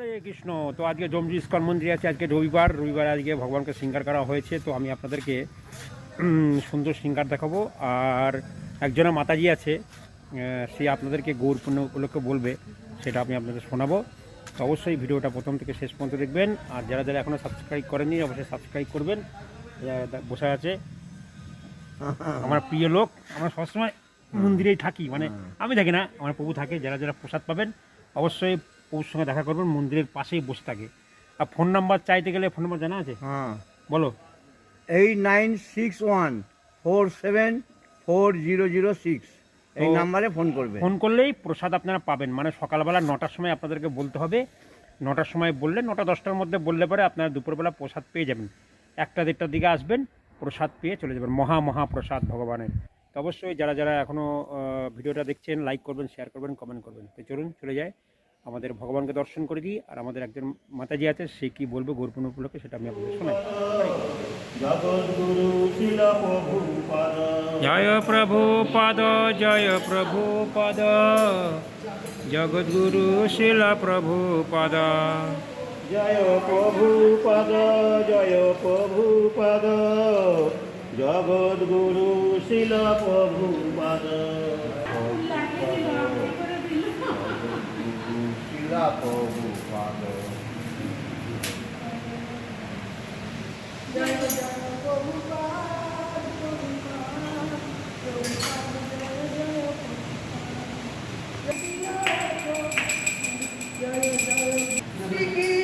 হরে কৃষ্ণ। তো আজকে জমজি ইস্কন মন্দিরে আছে। আজকে রবিবার। রবিবার আজকে ভগবানকে সিঙ্গার করা হয়েছে। তো আমি আপনাদেরকে সুন্দর সিঙ্গার দেখাবো। আর একজনের মাতাজি আছে সে আপনাদেরকে গৌর পূর্ণ উপলক্ষে বলবে, সেটা আমি আপনাদের শোনাবো। তো অবশ্যই ভিডিওটা প্রথম থেকে শেষ পর্যন্ত দেখবেন। আর যারা যারা এখনও সাবস্ক্রাইব করেনি অবশ্যই সাবস্ক্রাইব করবেন। বসে আছে। আমার প্রিয় লোক, আমরা সবসময় মন্দিরেই থাকি। মানে আমি থাকি না, আমার প্রভু থাকে। যারা যারা প্রসাদ পাবেন, অবশ্যই প্রভুর সঙ্গে দেখা করবেন মন্দিরের পাশেই বসে থাকে। আর ফোন নাম্বার চাইতে গেলে ফোন নাম্বার জানা আছে? হ্যাঁ। বলো। Eight nine six one four seven four zero zero six. এই নাম্বারে ফোন করবে। ফোন করলেই প্রসাদ আপনারা পাবেন। মানে সকালবেলা নটার সময় আপনাদেরকে বলতে হবে। নটার সময় বললে নটা দশটার মধ্যে বললে পরে আপনারা দুপুরবেলা প্রসাদ পেয়ে যাবেন। একটা দেড়টার দিকে আসবেন প্রসাদ পেয়ে চলে যাবেন। মহা মহা প্রসাদ ভগবানের। তো অবশ্যই যারা যারা এখনও ভিডিওটা দেখছেন লাইক করবেন শেয়ার করবেন কমেন্ট করবেন। তো চলুন চলে যায়। আমাদের ভগবানকে দর্শন করে দিই আর আমাদের একজন মাতাজি আছে সে কি বলবে গৌরপূর্ণ উপলক্ষে সেটা আমি আপনাদের শোনাই। জয় প্রভু পদ জয় প্রভু পদ। জগদ্গুরু শিল প্রভুপাদ জয় প্রভু পদ জয় প্রভু পদ। জগদ্গুরু শিল প্রভু পদ জয় জয় প্রভুপাদ জগদ্গুরু শিল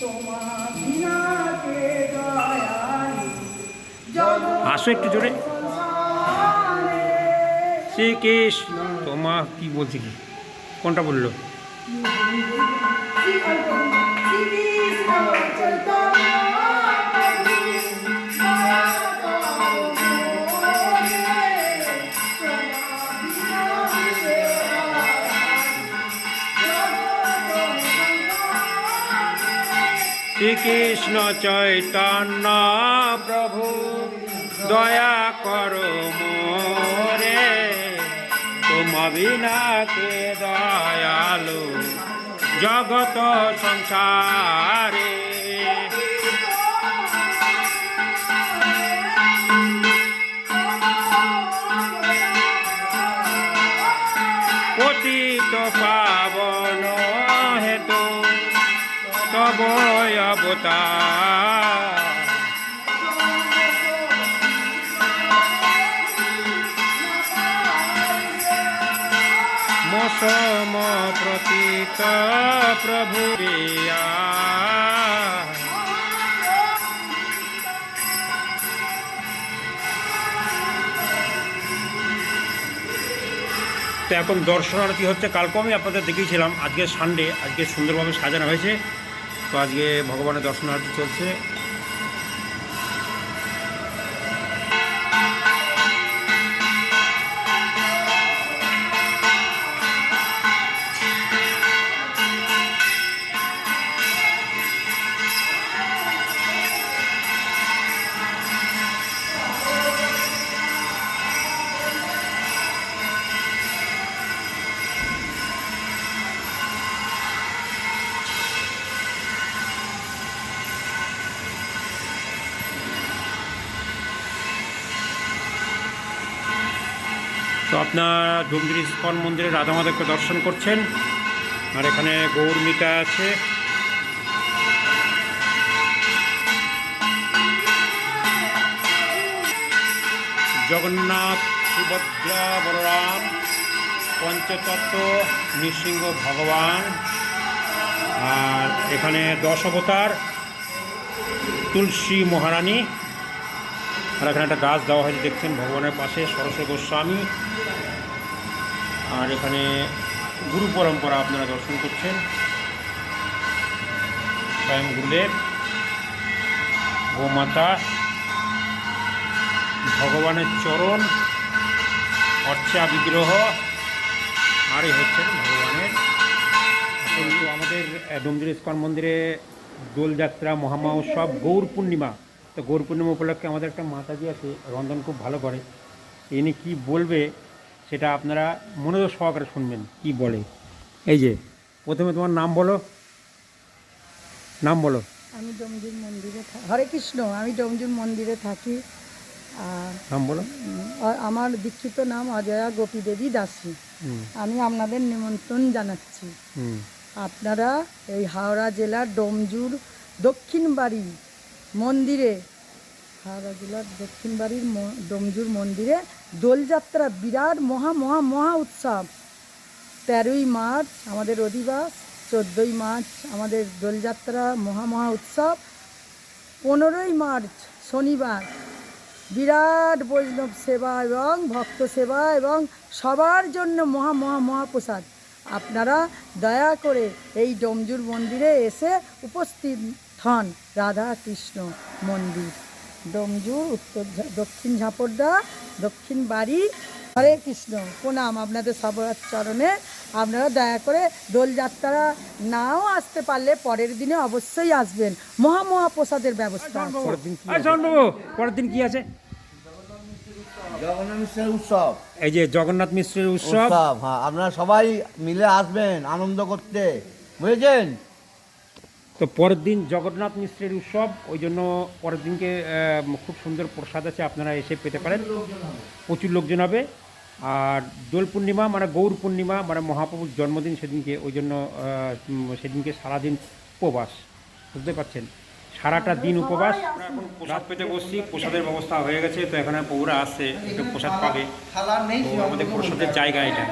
প্রভুপাদ শিলা প্রভুপাদ আসো একটু জোরে শ্রীকৃষ্ণ তোমা কি বলছি কি? কোনটা বলল? শ্রীকৃষ্ণ চৈতন্য প্রভু দয়া করো মোরে তোমা বিনা কে দয়ালু জগত সংসারে। পতিত পাবন হেতু তব অবতার। মসম প্রতীক প্রভু তো এখন দর্শনার্থী হচ্ছে? কালকে আমি আপনাদের দেখিয়েছিলাম, আজকে সানডে আজকে সুন্দরভাবে সাজানো হয়েছে। তো আজকে ভগবানের দর্শনার্থী চলছে। তো আপনার ডুমগিরি ইস্কন মন্দিরে রাধা মাধবকে দর্শন করছেন। আর এখানে গৌরমিকা আছে। জগন্নাথ, সুভদ্রা, বলরাম, পঞ্চতত্ত্ব, নৃসিংহ ভগবান। আর এখানে দশ অবতার, তুলসী মহারানী। আর এখানে একটা গাছ দেওয়া হয়েছে, দেখছেন ভগবানের পাশে সরস্বতী গোস্বামী। আর এখানে গুরু পরম্পরা আপনারা দর্শন করছেন। স্বয়ং গুরুদেব, গোমাতা, ভগবানের চরণ, অর্চা বিগ্রহ, আর এই হচ্ছেন ভগবানের। কিন্তু আমাদের ডুমজুর ইস্কন মন্দিরে দোলযাত্রা, মহামহোৎসব, গৌর পূর্ণিমা তো গৌর পূর্ণিমা উপলক্ষে আমাদের একটা মাতাজি আছে রন্ধন খুব ভালো করে। ইনি কি বলবে সেটা আপনারা মনোযোগ সহকারে শুনবেন কি বলে। এই যে প্রথমে তোমার নাম বলো। নাম বলো। আমি ডোমজুর মন্দিরে হরে কৃষ্ণ আমি ডোমজুর মন্দিরে থাকি। নাম বলো। আমার দীক্ষিত নাম অজয়া গোপী দেবী দাসী আমি আপনাদের নিমন্ত্রণ জানাচ্ছি। আপনারা এই হাওড়া জেলার ডোমজুর দক্ষিণ বাড়ি মন্দিরে। হাওড়া জেলার দক্ষিণ বাড়ির ডোমজুর মন্দিরে দোলযাত্রা, বিরাট মহা মহা মহা উৎসব। তেরোই মার্চ আমাদের অধিবাস, চোদ্দোই মার্চ আমাদের দোলযাত্রা, মহা মহা উৎসব। পনেরোই মার্চ শনিবার, বিরাট বৈষ্ণব সেবা এবং ভক্ত সেবা এবং সবার জন্য মহা মহা মহাপ্রসাদ আপনারা দয়া করে এই ডোমজুর মন্দিরে এসে উপস্থিত হন রাধা কৃষ্ণ মন্দির। ডোমজুর উত্তর দক্ষিণ ঝাপড়দা দক্ষিণ বাড়ি হরে কৃষ্ণ। প্রণাম আপনাদের সবার চরণে। আপনারা দয়া করে দোলযাত্রা নাও আসতে পারলে পরের দিনে অবশ্যই আসবেন। মহা মহাপ্রসাদের ব্যবস্থা পরের দিন কি আছে? পরের দিন কি আছে? জগন্নাথ মিশ্রের উৎসব। এই যে জগন্নাথ মিশ্রের উৎসব। উৎসব হ্যাঁ আপনারা সবাই মিলে আসবেন আনন্দ করতে। বুঝেছেন? তো পরের দিন জগন্নাথ মিশ্রের উৎসব ওই জন্য পরের দিনকে খুব সুন্দর প্রসাদ আছে আপনারা এসে পেতে পারেন। প্রচুর লোকজন হবে। আর দোল পূর্ণিমা মানে গৌর পূর্ণিমা মানে মহাপ্রভুর জন্মদিন সেদিনকে ওই জন্য সেদিনকে সারাদিন উপবাস। বুঝতে পারছেন? সারাটা দিন উপবাস। আমরা এখন প্রসাদ পেতে বসছি প্রসাদের ব্যবস্থা হয়ে গেছে তো এখানে প্রভুরা আসছে একটু প্রসাদ পাবে। আমাদের প্রসাদের জায়গা এটা।